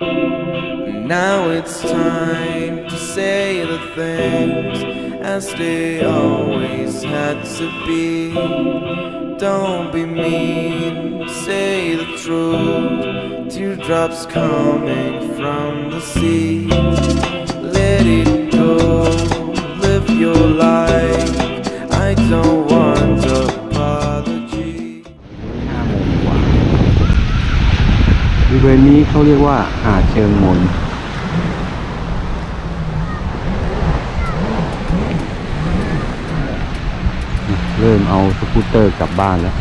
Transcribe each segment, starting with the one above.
Now it's time to say the things as they always had to be. Don't be mean, say the truth. Teardrops coming from the sea. ณนี้เขาเรียกว่าหาดเชิงมนเริ่มเอาสกูตเตอร์กลับบ้านแล้ว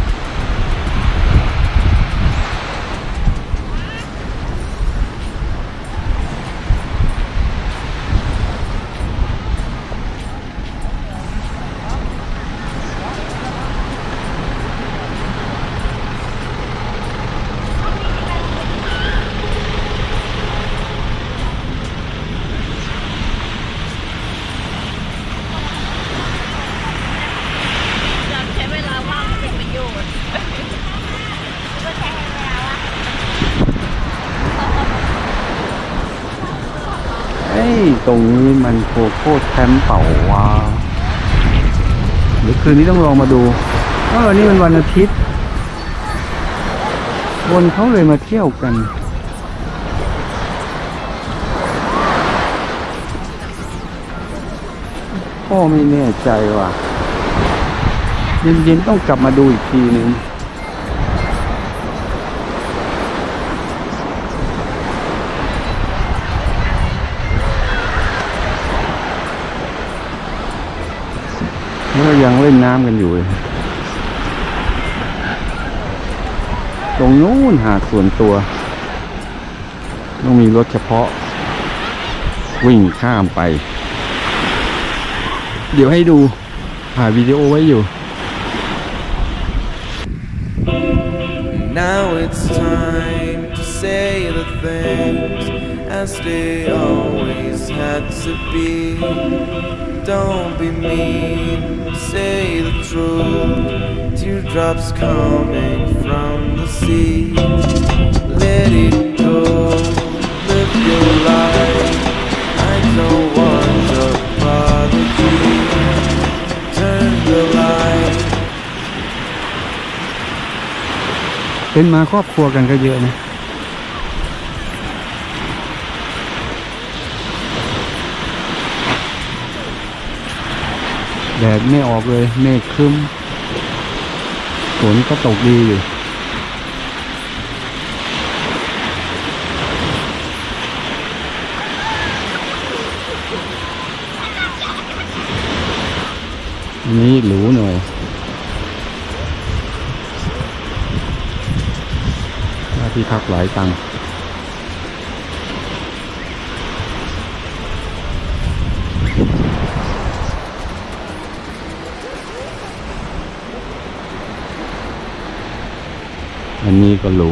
ตรงนี้มันโคโค่แคมป์เป่าวะเดี๋ยวคืนนี้ต้องลองมาดูเพราะวันนี้มันวันอาทิตย์คนเขาเลยมาเที่ยวกันพ่อไม่แน่ใจว่ะ เย็นๆต้องกลับมาดูอีกทีนึง แล้วก็ยังเล่นน้ำกันอยู่เลยตรงนู้นหาดส่วนตัว ต้องมีรถเฉพาะ วิ่งข้ามไป เดี๋ยวให้ดูถ่ายวิดีโอไว้อยู่ Now it's time to say the things as they always had to be. Don't be mean, say the truth. Teardrops coming from the sea. Let it go, live your life. I don't want apology. Turn the light. เป็นมาครอบครัวกันก็เยอะนะ แดดไม่ออกเลย เมฆครึ้มฝนก็ตกดีอยู่นี้หรูหน่อยที่พักหลายตังค์ อันนี้ก็หรู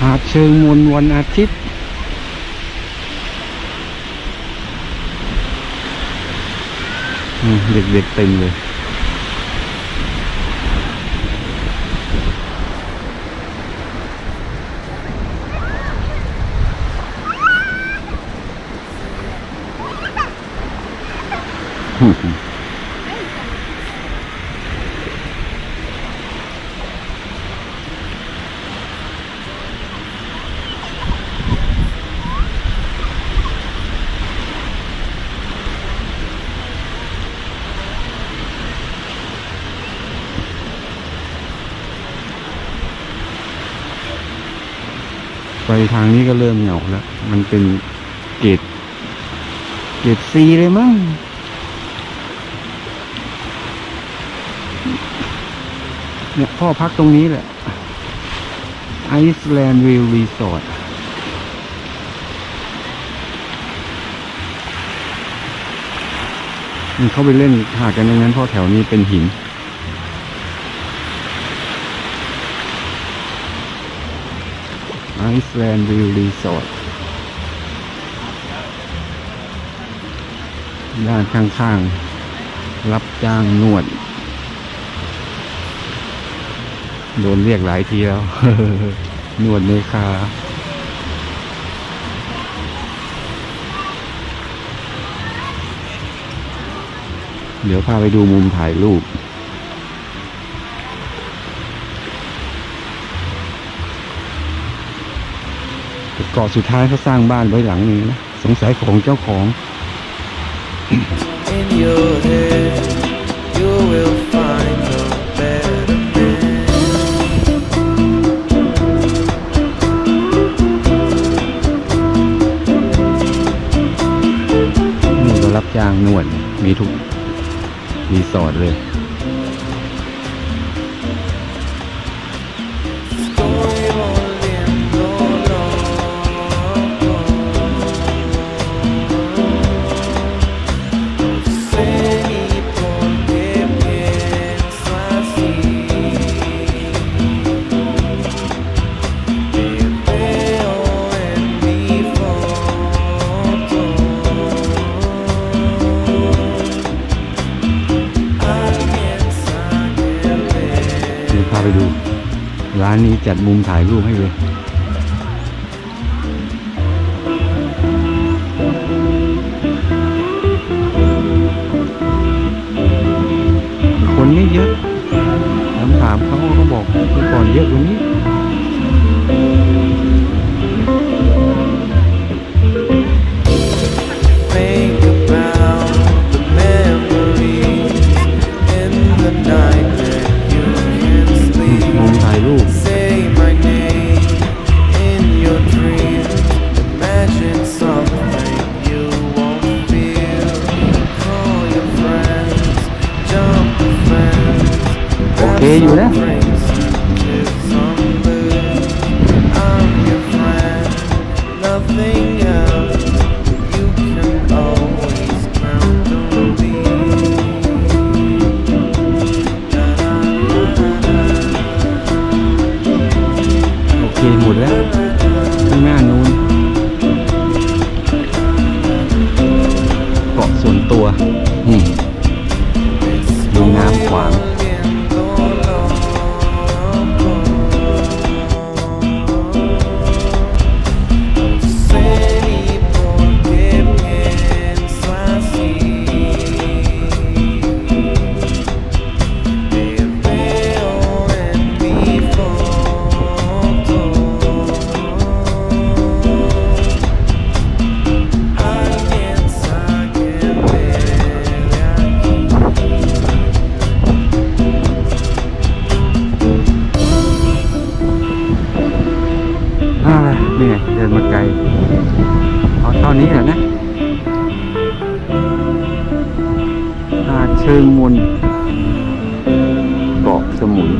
หาดเชิงมนวันอาทิตย์ เด็กๆเต็มเลย ไปทางนี้ก็เริ่มเหงาแล้ว มันเป็นเกตเกตซีเลยมั้ง เนี่ยพ่อพักตรงนี้แหละไอซ์แลนด์วิวรีสอร์ทมันเข้าไปเล่นหาดกันในนั้นเพราะแถวนี้เป็นหิน ไอซ์แลนด์วิวรีสอร์ทด้านข้างๆ รับจ้างนวด โดนเรียกหลายทีแล้ว นวดในคาเดี๋ยวพาไปดูมุมถ่ายรูป เกาะสุดท้ายเขาสร้างบ้านไว้หลังนึงนะ สงสัยของเจ้าของ นวดมีทุกรีสอร์ทเลยาไปดู ร้านนี้จัดมุมถ่ายรูปให้เลยคนไม่เยอะถามถามเขาเขาบอกเมื่อก่อนเยอะกว่านี้ คหมดแล้วข้างหน้านู้นเกาะส่วนตัว นี่ไงเดินมาไกล เอาเท่านี้แหละนะหาดเชิงมนเกาะสมุย